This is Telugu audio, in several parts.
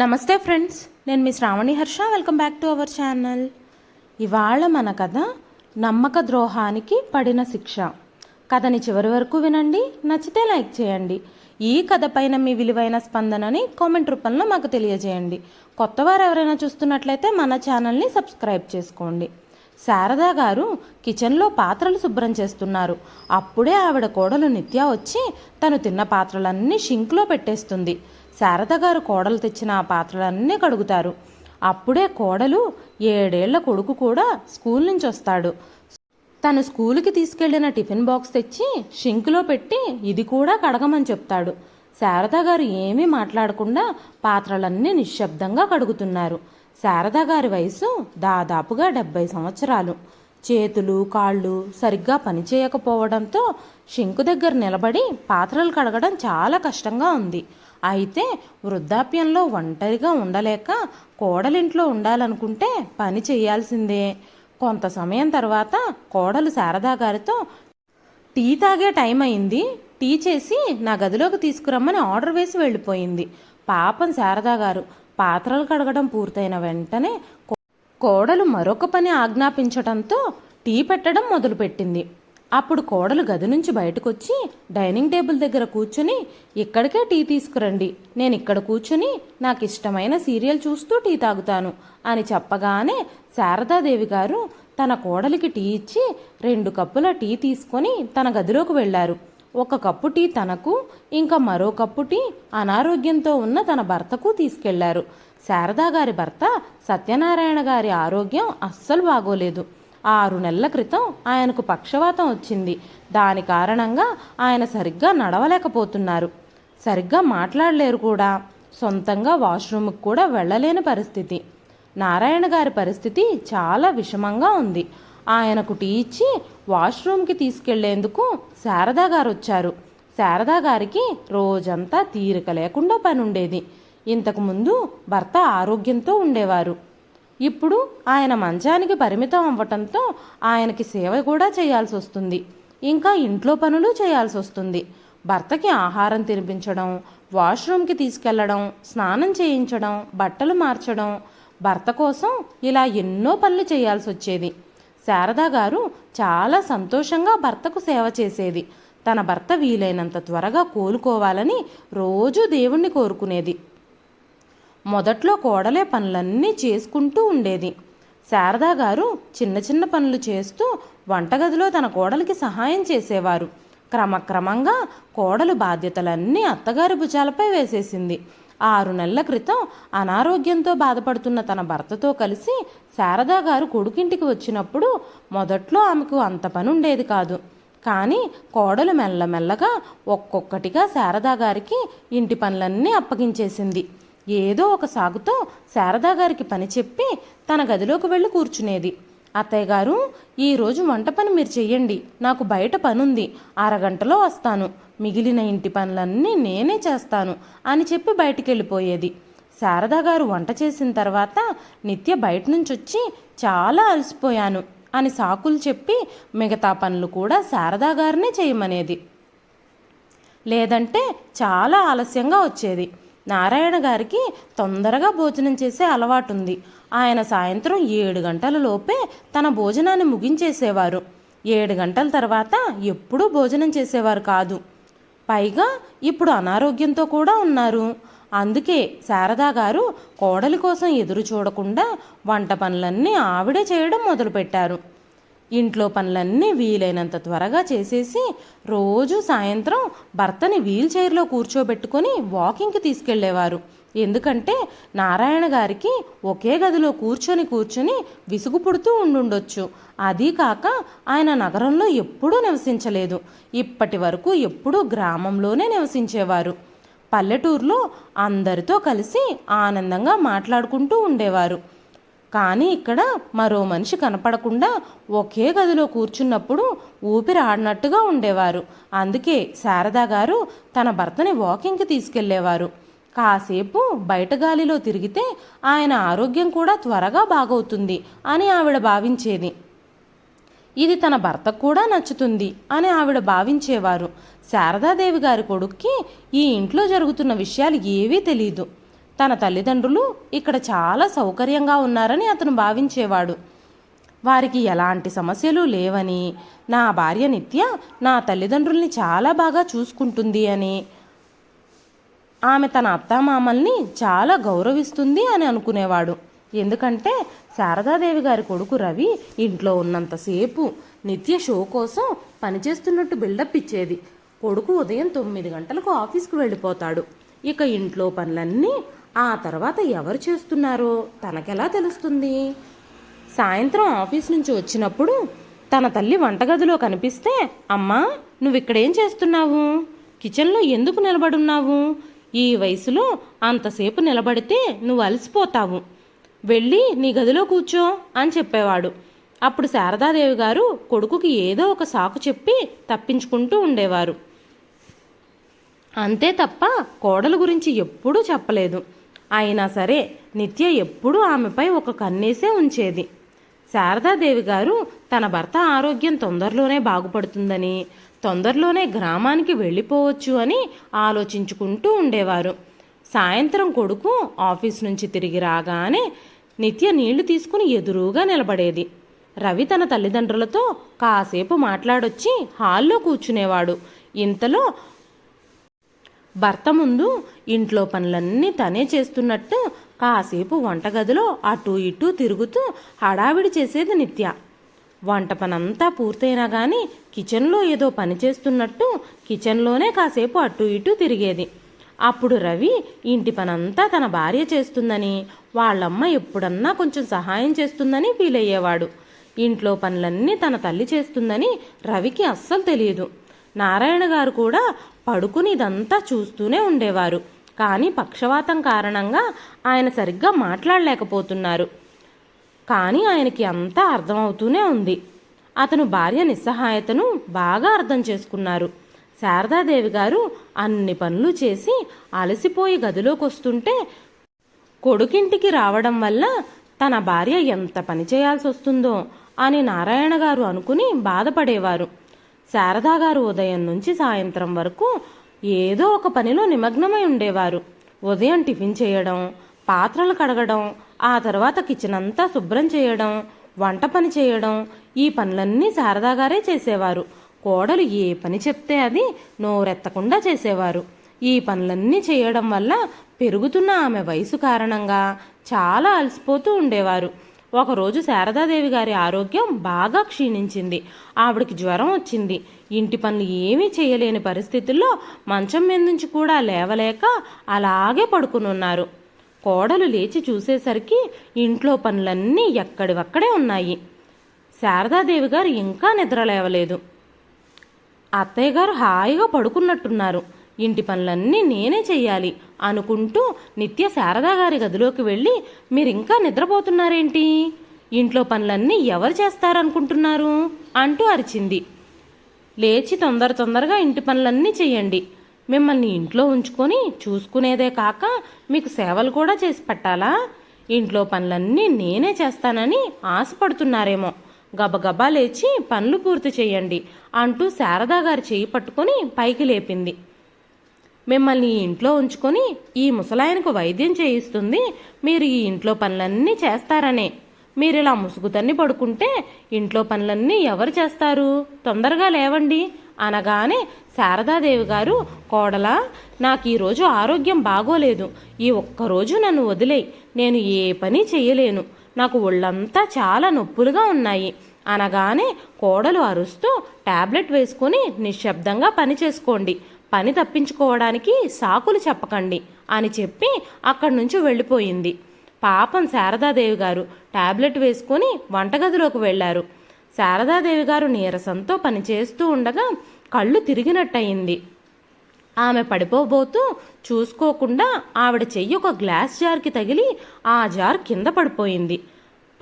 నమస్తే ఫ్రెండ్స్ నేను మీ Shravani Harsha. Welcome back to our channel. ఇవాళ మన కథ నమ్మక ద్రోహానికి పడిన శిక్ష. కథని చివరి వరకు వినండి నచ్చితే లైక్ చేయండి. ఈ కథ పైన మీ విలువైన స్పందనని కామెంట్ రూపంలో మాకు తెలియజేయండి. కొత్తవారు ఎవరైనా చూస్తున్నట్లయితే మన ఛానల్ని సబ్స్క్రైబ్ చేసుకోండి. శారదా గారు కిచెన్లో పాత్రలు శుభ్రం చేస్తున్నారు. అప్పుడే ఆవిడ కోడలు నిత్య వచ్చి తను తిన్న పాత్రలన్నీ షింక్లో పెట్టేస్తుంది. శారద గారు కోడలు తెచ్చిన ఆ పాత్రలన్నీ కడుగుతారు. అప్పుడే కోడలు ఏడేళ్ళ కొడుకు కూడా స్కూల్ నుంచి వస్తాడు. తను స్కూలుకి తీసుకెళ్ళిన టిఫిన్ బాక్స్ తెచ్చి షింక్లో పెట్టి ఇది కూడా కడగమని చెప్తాడు. శారదా గారు ఏమీ మాట్లాడకుండా పాత్రలన్నీ నిశ్శబ్దంగా కడుగుతున్నారు. శారదా గారి వయసు దాదాపుగా డెబ్బై సంవత్సరాలు. చేతులు కాళ్ళు సరిగ్గా పనిచేయకపోవడంతో షింకు దగ్గర నిలబడి పాత్రలు కడగడం చాలా కష్టంగా ఉంది. అయితే వృద్ధాప్యంలో ఒంటరిగా ఉండలేక కోడలింట్లో ఉండాలనుకుంటే పని చేయాల్సిందే. కొంత సమయం తర్వాత కోడలు శారదా గారితో టీ తాగే టైం అయింది. టీ చేసి నా గదిలోకి తీసుకురమ్మని ఆర్డర్ వేసి వెళ్ళిపోయింది. పాపం శారదా గారు పాత్రలు కడగడం పూర్తయిన వెంటనే కోడలు మరొక పని ఆజ్ఞాపించటంతో టీ పెట్టడం మొదలుపెట్టింది. అప్పుడు కోడలు గది నుంచి బయటకొచ్చి డైనింగ్ టేబుల్ దగ్గర కూర్చుని ఇక్కడికే టీ తీసుకురండి. నేను ఇక్కడ కూర్చుని నాకు ఇష్టమైన సీరియల్ చూస్తూ టీ తాగుతాను అని చెప్పగానే శారదాదేవి గారు తన కోడలికి టీ ఇచ్చి రెండు కప్పుల టీ తీసుకొని తన గదిలోకి వెళ్ళారు. ఒక కప్పు టీ తనకు ఇంకా మరో కప్పు టీ అనారోగ్యంతో ఉన్న తన భర్తకు తీసుకెళ్ళారు. శారదా గారి భర్త సత్యనారాయణ గారి ఆరోగ్యం అస్సలు బాగోలేదు. ఆరు నెలల క్రితం ఆయనకు పక్షవాతం వచ్చింది. దాని కారణంగా ఆయన సరిగ్గా నడవలేకపోతున్నారు. సరిగ్గా మాట్లాడలేరు కూడా. సొంతంగా వాష్రూమ్కి కూడా వెళ్ళలేని పరిస్థితి. నారాయణ గారి పరిస్థితి చాలా విషమంగా ఉంది. ఆయనకు టీ ఇచ్చి వాష్రూమ్కి తీసుకెళ్ళేందుకు శారదా గారు వచ్చారు శారదా గారికి రోజంతా తీరిక లేకుండా పని ఉండేది ఇంతకుముందు భర్త ఆరోగ్యంతో ఉండేవారు. ఇప్పుడు ఆయన మంచానికి పరిమితం అవ్వటంతో ఆయనకి సేవ కూడా చేయాల్సి వస్తుంది ఇంకా ఇంట్లో పనులు చేయాల్సి వస్తుంది భర్తకి ఆహారం తినిపించడం వాష్రూమ్కి తీసుకెళ్ళడం స్నానం చేయించడం బట్టలు మార్చడం భర్త కోసం ఇలా ఎన్నో పనులు చేయాల్సి వచ్చేది శారదా గారు చాలా సంతోషంగా భర్తకు సేవ చేసేది. తన భర్త వీలైనంత త్వరగా కోలుకోవాలని రోజూ దేవుణ్ణి కోరుకునేది. మొదట్లో కోడలే పనులన్నీ చేసుకుంటూ ఉండేది. శారదా గారు చిన్న చిన్న పనులు చేస్తూ వంటగదిలో తన కోడలికి సహాయం చేసేవారు. క్రమక్రమంగా కోడలు బాధ్యతలన్నీ అత్తగారి భుజాలపై వేసేసింది. ఆరు నెలల క్రితం అనారోగ్యంతో బాధపడుతున్న తన భర్తతో కలిసి శారదా గారు కొడుకింటికి వచ్చినప్పుడు మొదట్లో ఆమెకు అంత పని ఉండేది కాదు. కానీ కోడలు మెల్లమెల్లగా ఒక్కొక్కటిగా శారదా గారికి ఇంటి పనులన్నీ అప్పగించేసింది. ఏదో ఒక సాగుతో శారదా గారికి పని చెప్పి తన గదిలోకి వెళ్ళి కూర్చునేది. అత్తయ్య గారు ఈరోజు వంట పని మీరు చెయ్యండి. నాకు బయట పనుంది. అరగంటలో వస్తాను. మిగిలిన ఇంటి పనులన్నీ నేనే చేస్తాను అని చెప్పి బయటికి వెళ్ళిపోయేది శారదా గారు వంట చేసిన తర్వాత నిత్య బయట నుంచి వచ్చి చాలా అలసిపోయాను అని సాకులు చెప్పి మిగతా పనులు కూడా శారదా గారినే చేయమనేది. లేదంటే చాలా ఆలస్యంగా వచ్చేది. నారాయణ గారికి తొందరగా భోజనం చేసే అలవాటు ఉంది ఆయన సాయంత్రం ఏడు గంటల లోపే తన భోజనాన్ని ముగించేసేవారు. ఏడు గంటల తర్వాత ఎప్పుడూ భోజనం చేసేవారు కాదు. పైగా ఇప్పుడు అనారోగ్యంతో కూడా ఉన్నారు. అందుకే శారదా గారు కోడలి కోసం ఎదురు చూడకుండా వంట పనులన్నీ ఆవిడే చేయడం మొదలుపెట్టారు. ఇంట్లో పనులన్నీ వీలైనంత త్వరగా చేసేసి రోజు సాయంత్రం భర్తని వీల్ చైర్లో కూర్చోబెట్టుకొని వాకింగ్కి తీసుకెళ్ళేవారు ఎందుకంటే నారాయణ గారికి ఒకే గదిలో కూర్చొని కూర్చొని విసుగు పుడుతూ ఉండుండొచ్చు. అదీ కాక ఆయన నగరంలో ఎప్పుడూ నివసించలేదు. ఇప్పటి వరకు ఎప్పుడూ గ్రామంలోనే నివసించేవారు. పల్లెటూరులో అందరితో కలిసి ఆనందంగా మాట్లాడుకుంటూ ఉండేవారు. కానీ ఇక్కడ మరో మనిషి కనపడకుండా ఒకే గదిలో కూర్చున్నప్పుడు ఊపిరి ఆడినట్టుగా ఉండేవారు. అందుకే శారదా గారు తన భర్తని వాకింగ్కి తీసుకెళ్ళేవారు. కాసేపు బయట గాలిలో తిరిగితే ఆయన ఆరోగ్యం కూడా త్వరగా బాగవుతుంది అని ఆవిడ భావించేది. ఇది తన భర్తకు కూడా నచ్చుతుంది అని ఆవిడ భావించేవారు. శారదాదేవి గారి కొడుక్కి ఈ ఇంట్లో జరుగుతున్న విషయాలు ఏవీ తెలియదు తన తల్లిదండ్రులు ఇక్కడ చాలా సౌకర్యంగా ఉన్నారని అతను భావించేవాడు. వారికి ఎలాంటి సమస్యలు లేవని నా భార్య నిత్య నా తల్లిదండ్రుల్ని చాలా బాగా చూసుకుంటుంది అని ఆమె తన అత్తామామల్ని చాలా గౌరవిస్తుంది అని అనుకునేవాడు. ఎందుకంటే శారదాదేవి గారి కొడుకు రవి ఇంట్లో ఉన్నంతసేపు నిత్య షో కోసం పనిచేస్తున్నట్టు బిల్డప్ ఇచ్చేది. కొడుకు ఉదయం తొమ్మిది గంటలకు ఆఫీస్కు వెళ్ళిపోతాడు. ఇక ఇంట్లో పనులన్నీ ఆ తర్వాత ఎవరు చేస్తున్నారో? తనకెలా తెలుస్తుంది? సాయంత్రం ఆఫీస్ నుంచి వచ్చినప్పుడు తన తల్లి వంటగదిలో కనిపిస్తే అమ్మా నువ్వు ఇక్కడేం చేస్తున్నావు? కిచెన్లో ఎందుకు నిలబడున్నావు? ఈ వయసులో అంతసేపు నిలబడితే నువ్వు అలసిపోతావు. వెళ్ళి నీ గదిలో కూర్చో అని చెప్పేవాడు. అప్పుడు శారదాదేవి గారు కొడుకుకి ఏదో ఒక సాకు చెప్పి తప్పించుకుంటూ ఉండేవారు. అంతే తప్ప కోడల గురించి ఎప్పుడూ చెప్పలేదు. అయినా సరే నిత్య ఎప్పుడూ ఆమెపై ఒక కన్నేసే ఉంచేది. శారదాదేవి గారు తన భర్త ఆరోగ్యం తొందరలోనే బాగుపడుతుందని తొందరలోనే గ్రామానికి వెళ్ళిపోవచ్చు అని ఆలోచించుకుంటూ ఉండేవారు. సాయంత్రం కొడుకు ఆఫీస్ నుంచి తిరిగి రాగానే నిత్య నీళ్ళు తీసుకుని ఎదురుగా నిలబడేది. రవి తన తల్లిదండ్రులతో కాసేపు మాట్లాడొచ్చి హాల్లో కూర్చునేవాడు. ఇంతలో భర్త ముందు ఇంట్లో పనులన్నీ తనే చేస్తున్నట్టు కాసేపు వంటగదిలో అటూ ఇటూ తిరుగుతూ హడావిడి చేసేది నిత్య. వంట పనంతా పూర్తయినా కానీ కిచెన్లో ఏదో పని చేస్తున్నట్టు కిచెన్లోనే కాసేపు అటూ ఇటూ తిరిగేది. అప్పుడు రవి ఇంటి పనంతా తన భార్య చేస్తుందని వాళ్ళమ్మ ఎప్పుడన్నా కొంచెం సహాయం చేస్తుందని ఫీల్ అయ్యేవాడు. ఇంట్లో పనులన్నీ తన తల్లి చేస్తుందని రవికి అస్సలు తెలియదు. నారాయణ గారు కూడా పడుకుని ఇదంతా చూస్తూనే ఉండేవారు. కానీ పక్షవాతం కారణంగా ఆయన సరిగ్గా మాట్లాడలేకపోతున్నారు. కానీ ఆయనకి అంతా అర్థమవుతూనే ఉంది. అతను భార్య నిస్సహాయతను బాగా అర్థం చేసుకున్నారు. శారదాదేవి గారు అన్ని పనులు చేసి అలసిపోయి గదిలోకి వస్తుంటే కొడుకింటికి రావడం వల్ల తన భార్య ఎంత పని చేయాల్సి వస్తుందో అని నారాయణ గారు అనుకుని బాధపడేవారు. శారదా గారు ఉదయం నుంచి సాయంత్రం వరకు ఏదో ఒక పనిలో నిమగ్నమై ఉండేవారు. ఉదయం టిఫిన్ చేయడం పాత్రలు కడగడం ఆ తర్వాత కిచెన్ అంతా శుభ్రం చేయడం వంట పని చేయడం ఈ పనులన్నీ శారదా గారే చేసేవారు. కోడలు ఏ పని చెప్తే అది నోరెత్తకుండా చేసేవారు. ఈ పనులన్నీ చేయడం వల్ల పెరుగుతున్న ఆమె వయసు కారణంగా చాలా అలసిపోతూ ఉండేవారు. ఒకరోజు శారదాదేవి గారి ఆరోగ్యం బాగా క్షీణించింది. ఆవిడకి జ్వరం వచ్చింది. ఇంటి పనులు ఏమీ చేయలేని పరిస్థితుల్లో మంచం మీద నుంచి కూడా లేవలేక అలాగే పడుకుని ఉన్నారు కోడలు లేచి చూసేసరికి ఇంట్లో పనులన్నీ ఎక్కడివక్కడే ఉన్నాయి. శారదాదేవి గారు ఇంకా నిద్ర లేవలేదు. అత్తయ్య గారు హాయిగా పడుకున్నట్టున్నారు. ఇంటి పనులన్నీ నేనే చెయ్యాలి అనుకుంటూ నిత్య శారదా గారి గదిలోకి వెళ్ళి మీరింకా నిద్రపోతున్నారేంటి? ఇంట్లో పనులన్నీ ఎవరు చేస్తారనుకుంటున్నారు? అంటూ అరిచింది. లేచి తొందర తొందరగా ఇంటి పనులన్నీ చెయ్యండి. మిమ్మల్ని ఇంట్లో ఉంచుకొని చూసుకునేదే కాక మీకు సేవలు కూడా చేసి పెట్టాలా? ఇంట్లో పనులన్నీ నేనే చేస్తానని ఆశపడుతున్నారేమో. గబగబా లేచి పనులు పూర్తి చేయండి అంటూ శారదా గారి చేయి పట్టుకొని పైకి లేపింది. మిమ్మల్ని ఈ ఇంట్లో ఉంచుకొని ఈ ముసలాయనకు వైద్యం చేయిస్తుంది. మీరు ఈ ఇంట్లో పనులన్నీ చేస్తారనే. మీరు ఇలా ముసుగుతన్ని పడుకుంటే ఇంట్లో పనులన్నీ ఎవరు చేస్తారు? తొందరగా లేవండి. అనగానే శారదాదేవి గారు కోడలా నాకు ఈరోజు ఆరోగ్యం బాగోలేదు. ఈ ఒక్కరోజు నన్ను వదిలేయి. నేను ఏ పని చేయలేను నాకు ఒళ్ళంతా చాలా నొప్పులుగా ఉన్నాయి. అనగానే కోడలు అరుస్తూ టాబ్లెట్ వేసుకొని నిశ్శబ్దంగా పని చేసుకోండి. పని తప్పించుకోవడానికి సాకులు చెప్పకండి అని చెప్పి అక్కడి నుంచి వెళ్ళిపోయింది. పాపం శారదాదేవి గారు టాబ్లెట్ వేసుకొని వంటగదిలోకి వెళ్ళారు. శారదాదేవి గారు నీరసంతో పనిచేస్తూ ఉండగా కళ్ళు తిరిగినట్టయింది. ఆమె పడిపోబోతూ చూసుకోకుండా ఆవిడ చెయ్యి ఒక గ్లాస్ జార్కి తగిలి ఆ జార్ కింద పడిపోయింది.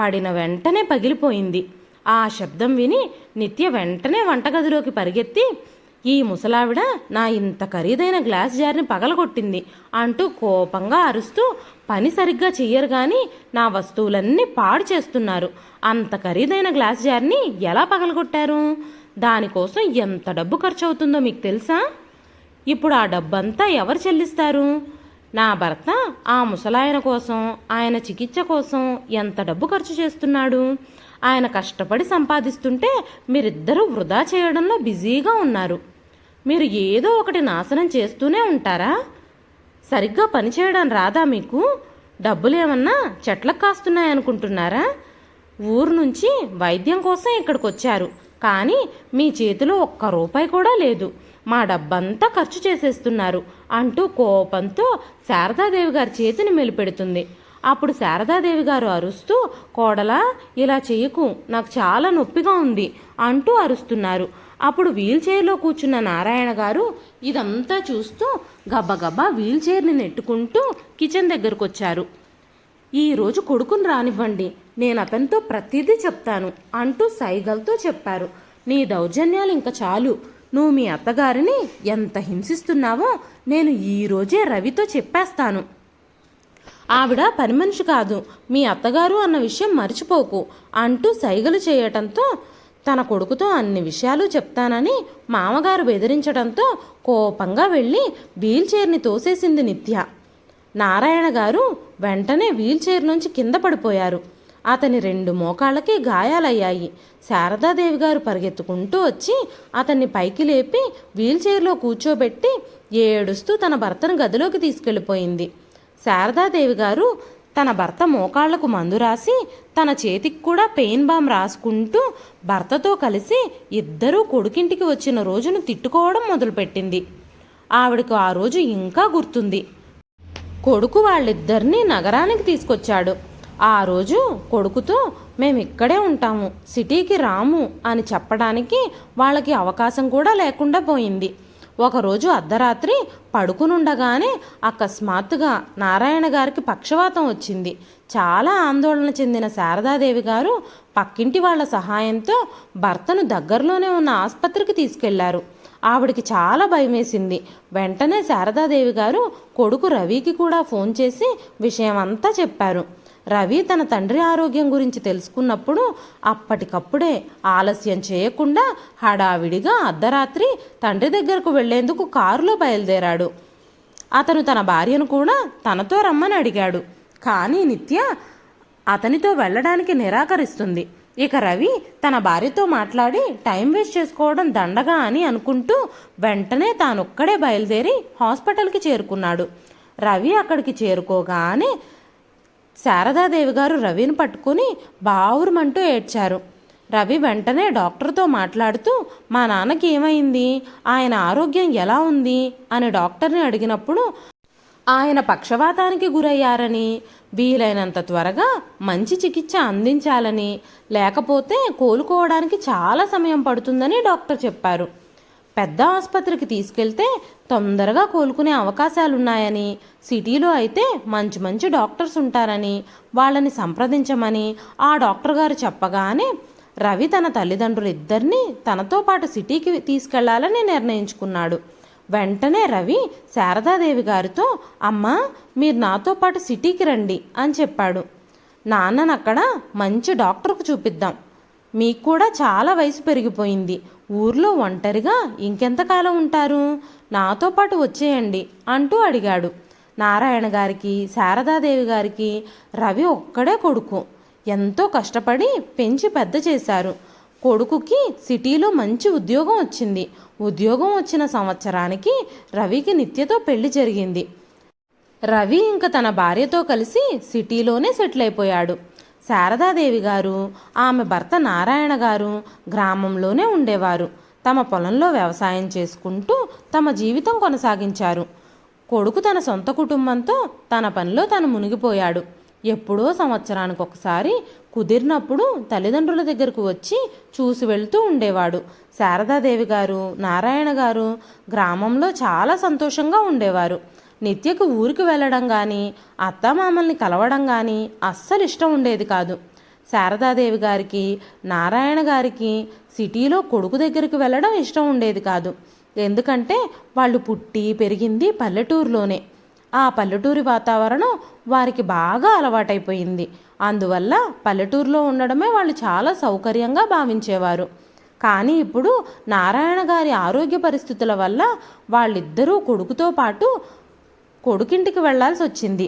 పడిన వెంటనే పగిలిపోయింది. ఆ శబ్దం విని నిత్య వెంటనే వంటగదిలోకి పరిగెత్తి ఈ ముసలావిడ నా ఇంత ఖరీదైన గ్లాస్ జార్ని పగలగొట్టింది అంటూ కోపంగా అరుస్తూ పని సరిగ్గా చెయ్యరు కానీ నా వస్తువులన్నీ పాడు చేస్తున్నారు. అంత ఖరీదైన గ్లాస్ జార్ని ఎలా పగలగొట్టారు? దానికోసం ఎంత డబ్బు ఖర్చు అవుతుందో మీకు తెలుసా? ఇప్పుడు ఆ డబ్బంతా ఎవరు చెల్లిస్తారు? నా భర్త ఆ ముసలాయన కోసం ఆయన చికిత్స కోసం ఎంత డబ్బు ఖర్చు చేస్తున్నాడు? ఆయన కష్టపడి సంపాదిస్తుంటే మీరిద్దరూ వృధా చేయడంలో బిజీగా ఉన్నారు. మీరు ఏదో ఒకటి నాశనం చేస్తూనే ఉంటారా? సరిగ్గా పనిచేయడం రాదా మీకు? డబ్బులు ఏమన్నా చెట్లకు కాస్తున్నాయనుకుంటున్నారా ఊరు నుంచి వైద్యం కోసం ఇక్కడికి వచ్చారు కానీ మీ చేతిలో ఒక్క రూపాయి కూడా లేదు. మా డబ్బంతా ఖర్చు చేసేస్తున్నారు అంటూ కోపంతో శారదాదేవి గారి చేతిని మెలిపెడుతుంది. అప్పుడు శారదాదేవి గారు అరుస్తూ కోడలా ఇలా చేయకు నాకు చాలా నొప్పిగా ఉంది అంటూ అరుస్తున్నారు. అప్పుడు వీల్ చైర్లో కూర్చున్న నారాయణ గారు ఇదంతా చూస్తూ గబగబా వీల్ చైర్ని నెట్టుకుంటూ కిచెన్ దగ్గరకు వచ్చారు ఈరోజు కొడుకుని రానివ్వండి నేను అతనితో ప్రతిదీ చెప్తాను అంటూ సైగలతో చెప్పారు. నీ దౌర్జన్యాలు ఇంకా చాలు. నువ్వు మీ అత్తగారిని ఎంత హింసిస్తున్నావో నేను ఈరోజే రవితో చెప్పేస్తాను. ఆవిడ పని మనిషి కాదు మీ అత్తగారు అన్న విషయం మర్చిపోకు అంటూ సైగలు చేయటంతో తన కొడుకుతో అన్ని విషయాలు చెప్తానని మామగారు బెదిరించడంతో కోపంగా వెళ్ళి వీల్చైర్ని తోసేసింది నిత్య. నారాయణ గారు వెంటనే వీల్చైర్ నుంచి కింద పడిపోయారు. అతని రెండు మోకాళ్ళకి గాయాలయ్యాయి. శారదాదేవి గారు పరిగెత్తుకుంటూ వచ్చి అతన్ని పైకి లేపి వీల్ చైర్లో కూర్చోబెట్టి ఏడుస్తూ తన భర్తను గదిలోకి తీసుకెళ్ళిపోయింది. శారదాదేవి గారు తన భర్త మోకాళ్ళకు మందు రాసి తన చేతికి కూడా పెయిన్ బామ్ రాసుకుంటూ భర్తతో కలిసి ఇద్దరూ కొడుకింటికి వచ్చిన రోజును తిట్టుకోవడం మొదలుపెట్టింది. ఆవిడకు ఆ రోజు ఇంకా గుర్తుంది. కొడుకు వాళ్ళిద్దరినీ నగరానికి తీసుకొచ్చాడు. ఆ రోజు కొడుకుతో మేము ఇక్కడే ఉంటాము సిటీకి రాము అని చెప్పడానికి వాళ్ళకి అవకాశం కూడా లేకుండా పోయింది. ఒకరోజు అర్ధరాత్రి పడుకునుండగానే అకస్మాత్తుగా నారాయణ గారికి పక్షవాతం వచ్చింది. చాలా ఆందోళన చెందిన శారదాదేవి గారు పక్కింటి వాళ్ళ సహాయంతో భర్తను దగ్గరలోనే ఉన్న ఆసుపత్రికి తీసుకెళ్ళారు. ఆవిడికి చాలా భయమేసింది. వెంటనే శారదాదేవి గారు కొడుకు రవికి కూడా ఫోన్ చేసి విషయం అంతా చెప్పారు. రవి తన తండ్రి ఆరోగ్యం గురించి తెలుసుకున్నప్పుడు అప్పటికప్పుడే ఆలస్యం చేయకుండా హడావిడిగా అర్ధరాత్రి తండ్రి దగ్గరకు వెళ్ళేందుకు కారులో బయలుదేరాడు. అతను తన భార్యను కూడా తనతో రమ్మని అడిగాడు. కానీ నిత్య అతనితో వెళ్ళడానికి నిరాకరిస్తుంది. ఇక రవి తన భార్యతో మాట్లాడి టైం వేస్ట్ చేసుకోవడం దండగా అని అనుకుంటూ వెంటనే తానొక్కడే బయలుదేరి హాస్పిటల్కి చేరుకున్నాడు. రవి అక్కడికి చేరుకోగానే శారదాదేవి గారు రవిని పట్టుకుని బావురమంటూ ఏడ్చారు. రవి వెంటనే డాక్టర్తో మాట్లాడుతూ మా నాన్నకి ఏమైంది? ఆయన ఆరోగ్యం ఎలా ఉంది? అని డాక్టర్ని అడిగినప్పుడు ఆయన పక్షవాతానికి గురయ్యారని వీలైనంత త్వరగా మంచి చికిత్స అందించాలని లేకపోతే కోలుకోవడానికి చాలా సమయం పడుతుందని డాక్టర్ చెప్పారు. పెద్ద ఆసుపత్రికి తీసుకెళ్తే తొందరగా కోలుకునే అవకాశాలున్నాయని సిటీలో అయితే మంచి మంచి డాక్టర్స్ ఉంటారని వాళ్ళని సంప్రదించమని ఆ డాక్టర్ గారు చెప్పగానే రవి తన తల్లిదండ్రులు ఇద్దరిని తనతో పాటు సిటీకి తీసుకెళ్ళాలని నిర్ణయించుకున్నాడు. వెంటనే రవి శారదాదేవి గారితో అమ్మా మీరు నాతో పాటు సిటీకి రండి అని చెప్పాడు. నాన్ననక్కడ మంచి డాక్టర్కు చూపిద్దాం. మీకు కూడా చాలా వయసు పెరిగిపోయింది. ఊర్లో ఒంటరిగా ఇంకెంతకాలం ఉంటారు? నాతో పాటు వచ్చేయండి అంటూ అడిగాడు. నారాయణ గారికి శారదాదేవి గారికి రవి ఒక్కడే కొడుకు. ఎంతో కష్టపడి పెంచి పెద్ద చేశారు. కొడుకుకి సిటీలో మంచి ఉద్యోగం వచ్చింది. ఉద్యోగం వచ్చిన సంవత్సరానికి రవికి నిత్యతో పెళ్ళి జరిగింది. రవి ఇంక తన భార్యతో కలిసి సిటీలోనే సెటిల్ అయిపోయాడు. శారదాదేవి గారు ఆమె భర్త నారాయణ గారు గ్రామంలోనే ఉండేవారు. తమ పొలంలో వ్యవసాయం చేసుకుంటూ తమ జీవితం కొనసాగించారు. కొడుకు తన సొంత కుటుంబంతో తన పనిలో తను మునిగిపోయాడు. ఎప్పుడో సంవత్సరానికి ఒకసారి కుదిరినప్పుడు తల్లిదండ్రుల దగ్గరకు వచ్చి చూసి వెళ్తూ ఉండేవాడు. శారదాదేవి గారు నారాయణ గారు గ్రామంలో చాలా సంతోషంగా ఉండేవారు. నిత్యకు ఊరికి వెళ్ళడం కానీ అత్తమామల్ని కలవడం కానీ అస్సలు ఇష్టం ఉండేది కాదు. శారదాదేవి గారికి నారాయణ గారికి సిటీలో కొడుకు దగ్గరికి వెళ్ళడం ఇష్టం ఉండేది కాదు. ఎందుకంటే వాళ్ళు పుట్టి పెరిగింది పల్లెటూరులోనే. ఆ పల్లెటూరి వాతావరణం వారికి బాగా అలవాటైపోయింది. అందువల్ల పల్లెటూరులో ఉండడమే వాళ్ళు చాలా సౌకర్యంగా భావించేవారు. కానీ ఇప్పుడు నారాయణ గారి ఆరోగ్య పరిస్థితుల వల్ల వాళ్ళిద్దరూ కొడుకుతో పాటు కొడుకింటికి వెళ్ళాల్సి వచ్చింది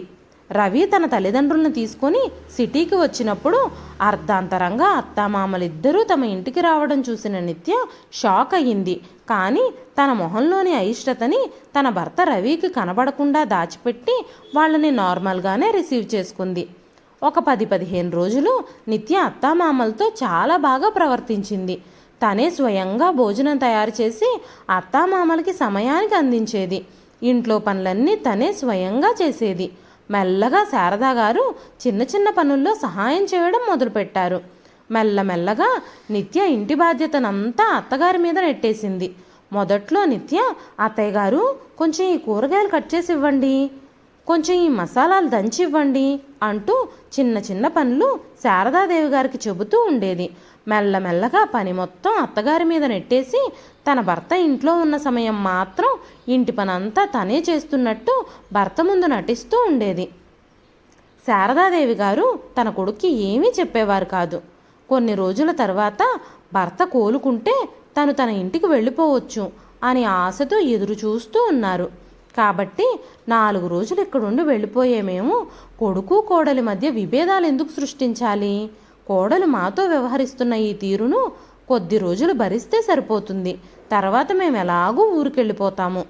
రవి తన తల్లిదండ్రులను తీసుకొని సిటీకి వచ్చినప్పుడు అర్ధాంతరంగా అత్తామామలిద్దరూ తమ ఇంటికి రావడం చూసిన నిత్య షాక్ అయ్యింది. కానీ తన మొహంలోని అయిష్టతని తన భర్త రవికి కనబడకుండా దాచిపెట్టి వాళ్ళని నార్మల్గానే రిసీవ్ చేసుకుంది. ఒక పది పదిహేను రోజులు నిత్య అత్తామామలతో చాలా బాగా ప్రవర్తించింది. తనే స్వయంగా భోజనం తయారు చేసి అత్తామామలకి సమయానికి అందించేది. ఇంట్లో పనులన్నీ తనే స్వయంగా చేసేది. మెల్లగా శారదా గారు చిన్న చిన్న పనుల్లో సహాయం చేయడం మొదలుపెట్టారు. మెల్లమెల్లగా నిత్య ఇంటి బాధ్యతనంతా అత్తగారి మీద నెట్టేసింది. మొదట్లో నిత్య అత్తయ్య గారు కొంచెం ఈ కూరగాయలు కట్ చేసి ఇవ్వండి కొంచెం ఈ మసాలాలు దంచి ఇవ్వండి అంటూ చిన్న చిన్న పనులు శారదాదేవి గారికి చెబుతూ ఉండేది. మెల్లమెల్లగా పని మొత్తం అత్తగారి మీద నెట్టేసి తన భర్త ఇంట్లో ఉన్న సమయం మాత్రం ఇంటి పనంతా తనే చేస్తున్నట్టు భర్త ముందు నటిస్తూ ఉండేది. శారదాదేవి గారు తన కొడుక్కి ఏమీ చెప్పేవారు కాదు. కొన్ని రోజుల తర్వాత భర్త కోలుకుంటే తను తన ఇంటికి వెళ్ళిపోవచ్చు అని ఆశతో ఎదురు చూస్తూ ఉన్నారు. కాబట్టి నాలుగు రోజులు ఇక్కడుండి వెళ్ళిపోయే మేము కొడుకు కోడలి మధ్య విభేదాలు ఎందుకు సృష్టించాలి? కోడలు మాతో వ్యవహరిస్తున్న ఈ తీరును కొద్ది రోజులు భరిస్తే సరిపోతుంది. తర్వాత మేము ఎలాగూ ఊరికెళ్ళిపోతాము.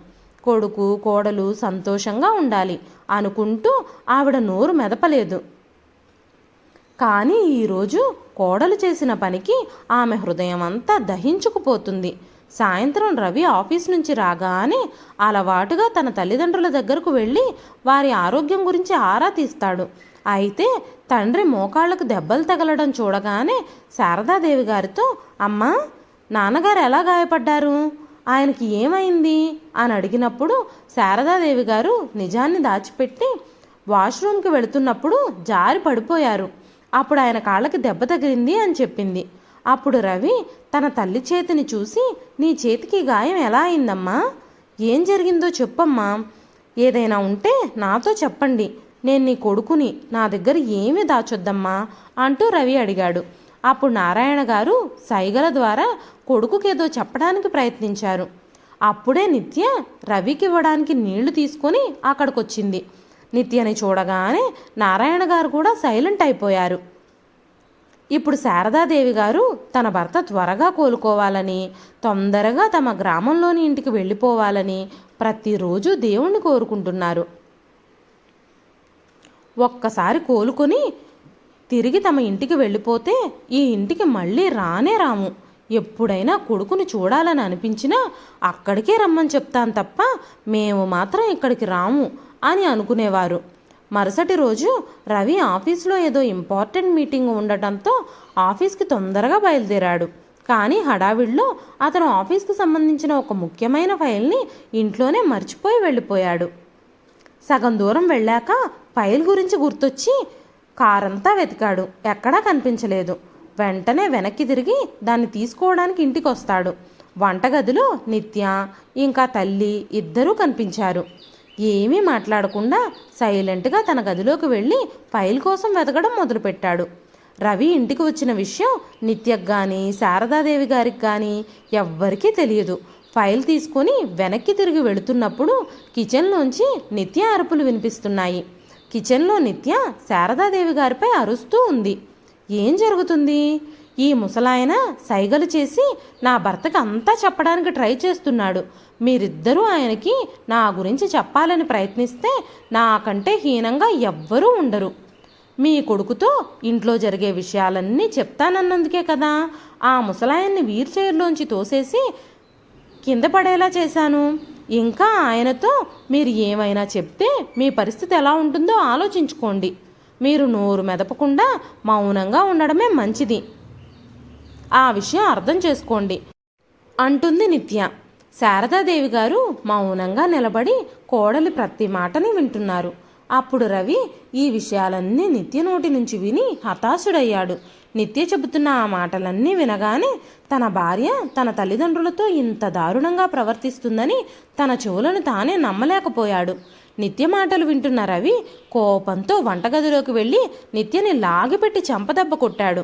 కొడుకు కోడలు సంతోషంగా ఉండాలి అనుకుంటూ ఆవిడ నోరు మెదపలేదు. కానీ ఈరోజు కోడలు చేసిన పనికి ఆమె హృదయం అంతా దహించుకుపోతుంది. సాయంత్రం రవి ఆఫీస్ నుంచి రాగానే అలవాటుగా తన తల్లిదండ్రుల దగ్గరకు వెళ్ళి వారి ఆరోగ్యం గురించి ఆరా తీస్తాడు. అయితే తండ్రి మోకాళ్ళకు దెబ్బలు తగలడం చూడగానే శారదాదేవి గారితో అమ్మా నాన్నగారు ఎలా గాయపడ్డారు? ఆయనకి ఏమైంది? అని అడిగినప్పుడు శారదాదేవి గారు నిజాన్ని దాచిపెట్టి వాష్రూమ్కి వెళుతున్నప్పుడు జారి పడిపోయారు. అప్పుడు ఆయన కాళ్ళకి దెబ్బ తగిలింది అని చెప్పింది. అప్పుడు రవి తన తల్లి చేతిని చూసి నీ చేతికి గాయం ఎలా అయిందమ్మా? ఏం జరిగిందో చెప్పమ్మా. ఏదైనా ఉంటే నాతో చెప్పండి. నేను నీ కొడుకుని నా దగ్గర ఏమీ దాచొద్దమ్మా అంటూ రవి అడిగాడు. అప్పుడు నారాయణ గారు సైగల ద్వారా కొడుకుకేదో చెప్పడానికి ప్రయత్నించారు. అప్పుడే నిత్య రవికి ఇవ్వడానికి నీళ్ళు తీసుకొని అక్కడికొచ్చింది. నిత్యని చూడగానే నారాయణ గారు కూడా సైలెంట్ అయిపోయారు. ఇప్పుడు శారదాదేవి గారు తన భర్త త్వరగా కోలుకోవాలని తొందరగా తమ గ్రామంలోని ఇంటికి వెళ్ళిపోవాలని ప్రతిరోజు దేవుణ్ణి కోరుకుంటున్నారు. ఒక్కసారి కోలుకొని తిరిగి తమ ఇంటికి వెళ్ళిపోతే ఈ ఇంటికి మళ్ళీ రానే రాము. ఎప్పుడైనా కొడుకుని చూడాలని అనిపించినా అక్కడికే రమ్మని చెప్తాను తప్ప మేము మాత్రం ఇక్కడికి రాము అని అనుకునేవారు. మరుసటి రోజు రవి ఆఫీస్లో ఏదో ఇంపార్టెంట్ మీటింగ్ ఉండటంతో ఆఫీస్కి తొందరగా బయలుదేరాడు. కానీ హడావిడిలో అతను ఆఫీస్కి సంబంధించిన ఒక ముఖ్యమైన ఫైల్ని ఇంట్లోనే మర్చిపోయి వెళ్ళిపోయాడు. సగం దూరం వెళ్ళాక ఫైల్ గురించి గుర్తొచ్చి కారంతా వెతికాడు. ఎక్కడా కనిపించలేదు. వెంటనే వెనక్కి తిరిగి దాన్ని తీసుకోవడానికి ఇంటికి వస్తాడు వంటగదిలో నిత్య ఇంకా తల్లి ఇద్దరూ కనిపించారు. ఏమీ మాట్లాడకుండా సైలెంట్గా తన గదిలోకి వెళ్ళి ఫైల్ కోసం వెతకడం మొదలుపెట్టాడు. రవి ఇంటికి వచ్చిన విషయం నిత్యకు కానీ శారదాదేవి గారికి కానీ ఎవ్వరికీ తెలియదు. ఫైల్ తీసుకొని వెనక్కి తిరిగి వెళుతున్నప్పుడు కిచెన్లోంచి నిత్య అరుపులు వినిపిస్తున్నాయి. కిచెన్లో నిత్య శారదాదేవి గారిపై అరుస్తూ ఉంది. ఏం జరుగుతుంది? ఈ ముసలాయన సైగలు చేసి నా భర్తకు అంతా చెప్పడానికి ట్రై చేస్తున్నాడు. మీరిద్దరూ ఆయనకి నా గురించి చెప్పాలని ప్రయత్నిస్తే నాకంటే హీనంగా ఎవ్వరూ ఉండరు. మీ కొడుకుతో ఇంట్లో జరిగే విషయాలన్నీ చెప్తానన్నందుకే కదా. ఆ ముసలాయన్ని వీల్ చైర్లోంచి తోసేసి కింద పడేలా చేశాను. ఇంకా ఆయనతో మీరు ఏమైనా చెప్తే మీ పరిస్థితి ఎలా ఉంటుందో ఆలోచించుకోండి. మీరు నోరు మెదపకుండా మౌనంగా ఉండడమే మంచిది. ఆ విషయం అర్థం చేసుకోండి. అంటుంది నిత్య. శారదాదేవి గారు మౌనంగా నిలబడి కోడలి ప్రతి మాటని వింటున్నారు. అప్పుడు రవి ఈ విషయాలన్నీ నిత్య నోటి నుంచి విని హతాశుడయ్యాడు. నిత్య చెబుతున్న ఆ మాటలన్నీ వినగానే తన భార్య తన తల్లిదండ్రులతో ఇంత దారుణంగా ప్రవర్తిస్తుందని తన చెవులను తానే నమ్మలేకపోయాడు. నిత్య మాటలు వింటున్న రవి కోపంతో వంటగదిలోకి వెళ్ళి నిత్యని లాగిపెట్టి చంపదెబ్బ కొట్టాడు.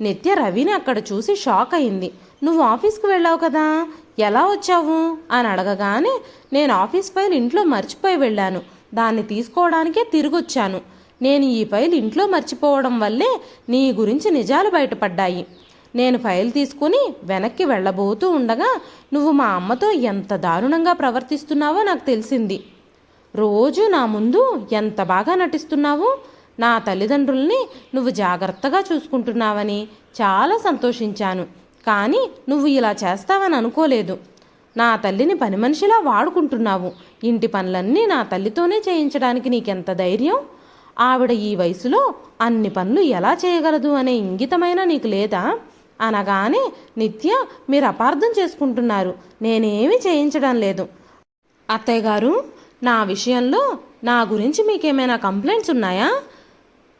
నిత్య రవిని అక్కడ చూసి షాక్ అయింది. నువ్వు ఆఫీస్కి వెళ్ళావు కదా? ఎలా వచ్చావు? అని అడగగానే నేను ఆఫీస్ ఫైల్ ఇంట్లో మర్చిపోయి వెళ్ళాను. దాన్ని తీసుకోవడానికే తిరిగొచ్చాను. నేను ఈ ఫైల్ ఇంట్లో మర్చిపోవడం వల్లే నీ గురించి నిజాలు బయటపడ్డాయి. నేను ఫైల్ తీసుకుని వెనక్కి వెళ్ళబోతూ ఉండగా నువ్వు మా అమ్మతో ఎంత దారుణంగా ప్రవర్తిస్తున్నావో నాకు తెలిసింది. రోజు నా ముందు ఎంత బాగా నటిస్తున్నావు? నా తల్లిదండ్రుల్ని నువ్వు జాగ్రత్తగా చూసుకుంటున్నావని చాలా సంతోషించాను. కానీ నువ్వు ఇలా చేస్తావని అనుకోలేదు. నా తల్లిని పని మనిషిలా వాడుకుంటున్నావు. ఇంటి పనులన్నీ నా తల్లితోనే చేయించడానికి నీకెంత ధైర్యం? ఆవిడ ఈ వయసులో అన్ని పనులు ఎలా చేయగలదు అనే ఇంగితమైన నీకు లేదా? అనగానే నిత్య మీరు అపార్థం చేసుకుంటున్నారు. నేనేమీ చేయించడం లేదు. అత్తయ్య గారు నా విషయంలో నా గురించి మీకేమైనా కంప్లైంట్స్ ఉన్నాయా?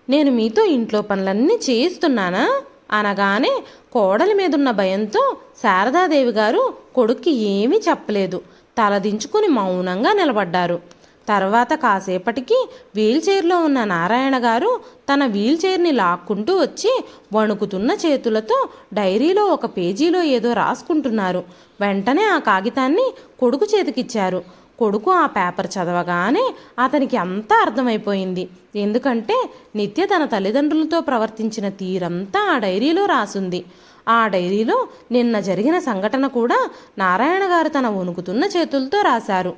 నేను మీతో ఇంట్లో పనులన్నీ చేయిస్తున్నానా? అనగానే కోడలి మీదున్న భయంతో శారదాదేవి గారు కొడుక్కి ఏమీ చెప్పలేదు. తలదించుకుని మౌనంగా నిలబడ్డారు. తర్వాత కాసేపటికి వీల్చైర్లో ఉన్న నారాయణ గారు తన వీల్చైర్ని లాక్కుంటూ వచ్చి వణుకుతున్న చేతులతో డైరీలో ఒక పేజీలో ఏదో రాసుకుంటున్నారు. వెంటనే ఆ కాగితాన్ని కొడుకు చేతికిచ్చారు. కొడుకు ఆ పేపర్ చదవగానే అతనికి అంతా అర్థమైపోయింది. ఎందుకంటే నిత్య తన తల్లిదండ్రులతో ప్రవర్తించిన తీరంతా ఆ డైరీలో రాసుంది. ఆ డైరీలో నిన్న జరిగిన సంఘటన కూడా నారాయణ గారు తన వణుకుతున్న చేతులతో రాశారు.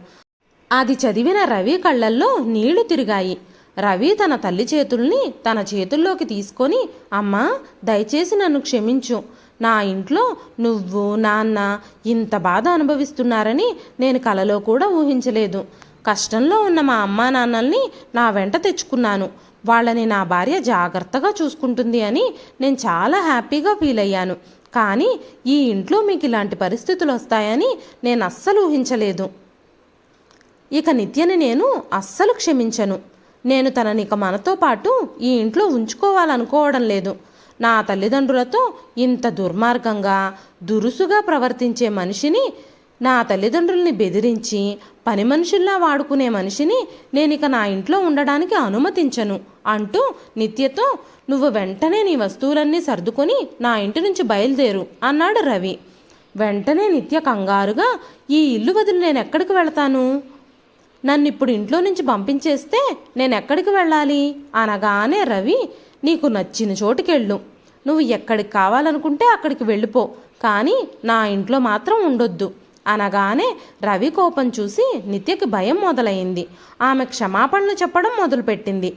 అది చదివిన రవి కళ్ళల్లో నీళ్ళు తిరిగాయి. రవి తన తల్లి చేతుల్ని తన చేతుల్లోకి తీసుకొని అమ్మా దయచేసి నన్ను క్షమించు. నా ఇంట్లో నువ్వు నాన్న ఇంత బాధ అనుభవిస్తున్నారని నేను కలలో కూడా ఊహించలేదు. కష్టంలో ఉన్న మా అమ్మా నాన్నల్ని నా వెంట తెచ్చుకున్నాను. వాళ్ళని నా భార్య జాగ్రత్తగా చూసుకుంటుంది అని నేను చాలా హ్యాపీగా ఫీల్ అయ్యాను. కానీ ఈ ఇంట్లో మీకు ఇలాంటి పరిస్థితులు వస్తాయని నేను అస్సలు ఊహించలేదు. ఇక నిత్యని నేను అస్సలు క్షమించను. నేను తనని ఇక మనతో పాటు ఈ ఇంట్లో ఉంచుకోవాలనుకోవడం లేదు. నా తల్లిదండ్రులతో ఇంత దుర్మార్గంగా దురుసుగా ప్రవర్తించే మనిషిని నా తల్లిదండ్రుల్ని బెదిరించి పని మనుషుల్లా వాడుకునే మనిషిని నేనిక నా ఇంట్లో ఉండడానికి అనుమతించను అంటూ నిత్యతో నువ్వు వెంటనే నీ వస్తువులన్నీ సర్దుకొని నా ఇంటి నుంచి బయలుదేరు అన్నాడు రవి. వెంటనే నిత్య కంగారుగా ఈ ఇల్లు వదిలి నేను ఎక్కడికి వెళతాను? నన్ను ఇప్పుడు ఇంట్లో నుంచి పంపించేస్తే నేను ఎక్కడికి వెళ్ళాలి? అనగానే రవి నీకు నచ్చిన చోటుకెళ్ళు. నువ్వు ఎక్కడికి కావాలనుకుంటే అక్కడికి వెళ్ళిపో. కానీ నా ఇంట్లో మాత్రం ఉండొద్దు. అనగానే రవి కోపం చూసి నిత్యకి భయం మొదలైంది. ఆమె క్షమాపణలు చెప్పడం మొదలుపెట్టింది.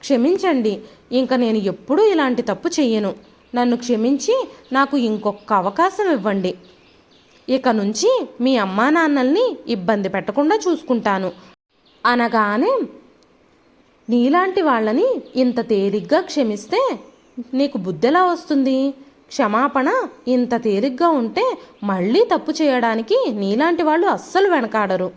క్షమించండి ఇంక నేను ఎప్పుడూ ఇలాంటి తప్పు చెయ్యను. నన్ను క్షమించి నాకు ఇంకొక అవకాశం ఇవ్వండి. ఇక నుంచి మీ అమ్మా నాన్నల్ని ఇబ్బంది పెట్టకుండా చూసుకుంటాను. అనగానే నీలాంటి వాళ్ళని ఇంత తేలిగ్గా క్షమిస్తే నీకు బుద్ధెలా వస్తుంది? క్షమాపణ ఇంత తేలిగ్గా ఉంటే మళ్ళీ తప్పు చేయడానికి నీలాంటి వాళ్ళు అస్సలు వెనకాడరు.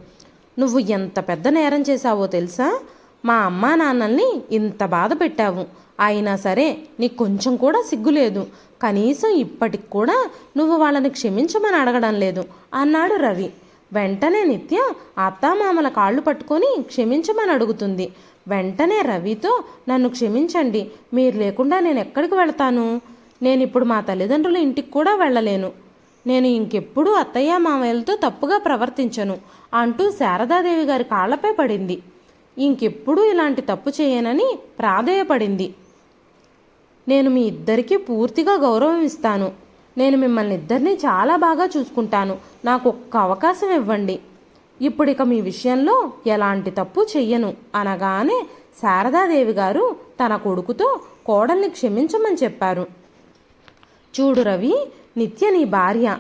నువ్వు ఎంత పెద్ద నేరం చేశావో తెలుసా? మా అమ్మా నాన్నల్ని ఇంత బాధ పెట్టావు. అయినా సరే నీకు కొంచెం కూడా సిగ్గులేదు కనీసం ఇప్పటికి కూడా నువ్వు వాళ్ళని క్షమించమని అడగడం లేదు అన్నాడు రవి. వెంటనే నిత్య అత్తామామల కాళ్ళు పట్టుకొని క్షమించమని అడుగుతుంది. వెంటనే రవితో నన్ను క్షమించండి మీరు లేకుండా నేను ఎక్కడికి వెళ్తాను? నేను ఇప్పుడు మా తల్లిదండ్రుల ఇంటికి కూడా వెళ్ళలేను. నేను ఇంకెప్పుడు అత్తయ్య మామయ్యలతో తప్పుగా ప్రవర్తించను అంటూ శారదాదేవి గారి కాళ్ళపై పడింది. ఇంకెప్పుడు ఇలాంటి తప్పు చేయనని ప్రాధేయపడింది. నేను మీ ఇద్దరికీ పూర్తిగా గౌరవం ఇస్తాను. నేను మిమ్మల్ని ఇద్దరిని చాలా బాగా చూసుకుంటాను. నాకు ఒక్క అవకాశం ఇవ్వండి. ఇప్పుడిక మీ విషయంలో ఎలాంటి తప్పు చెయ్యను అనగానే శారదాదేవి గారు తన కొడుకుతో కోడల్ని క్షమించమని చెప్పారు. చూడు రవి నిత్య నీ భార్య.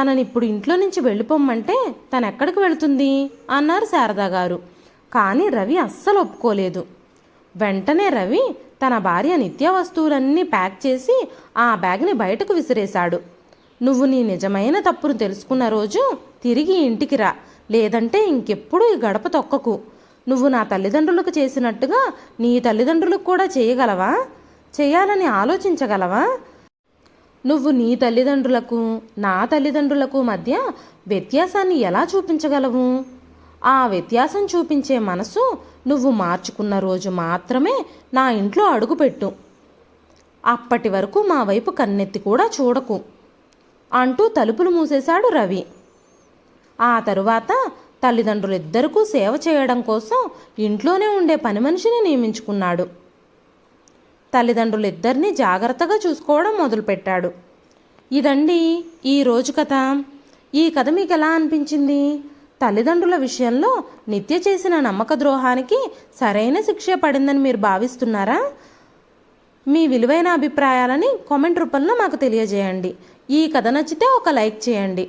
తనని ఇప్పుడు ఇంట్లో నుంచి వెళ్ళిపోమ్మంటే తనెక్కడికి వెళుతుంది? అన్నారు శారదా గారు. కానీ రవి అస్సలు ఒప్పుకోలేదు. వెంటనే రవి తన భార్య నిత్య వస్తువులన్నీ ప్యాక్ చేసి ఆ బ్యాగ్ని బయటకు విసిరేశాడు. నువ్వు నీ నిజమైన తప్పును తెలుసుకున్న రోజు తిరిగి ఇంటికి రా. లేదంటే ఇంకెప్పుడు ఈ గడప తొక్కకు. నువ్వు నా తల్లిదండ్రులకు చేసినట్టుగా నీ తల్లిదండ్రులకు కూడా చేయగలవా? చేయాలని ఆలోచించగలవా? నువ్వు నీ తల్లిదండ్రులకు నా తల్లిదండ్రులకు మధ్య వ్యత్యాసాన్ని ఎలా చూపించగలవు? ఆ వ్యత్యాసం చూపించే మనసు నువ్వు మార్చుకున్న రోజు మాత్రమే నా ఇంట్లో అడుగుపెట్టు. అప్పటి వరకు మా వైపు కన్నెత్తి కూడా చూడకు. అంటూ తలుపులు మూసేశాడు రవి. ఆ తరువాత తల్లిదండ్రులు ఇద్దరికూ సేవ చేయడం కోసం ఇంట్లోనే ఉండే పని మనిషిని నియమించుకున్నాడు. తల్లిదండ్రులు ఇద్దరిని జాగ్రత్తగా చూసుకోవడం మొదలుపెట్టాడు. ఇదండి ఈ రోజు కథ. ఈ కథ మీకు ఎలా అనిపించింది? తల్లిదండ్రుల విషయంలో నిత్య చేసిన నమ్మక ద్రోహానికి సరైన శిక్ష పడిందని మీరు భావిస్తున్నారా? మీ విలువైన అభిప్రాయాలని కామెంట్ రూపంలో మాకు తెలియజేయండి. ఈ కథ నచ్చితే ఒక లైక్ చేయండి.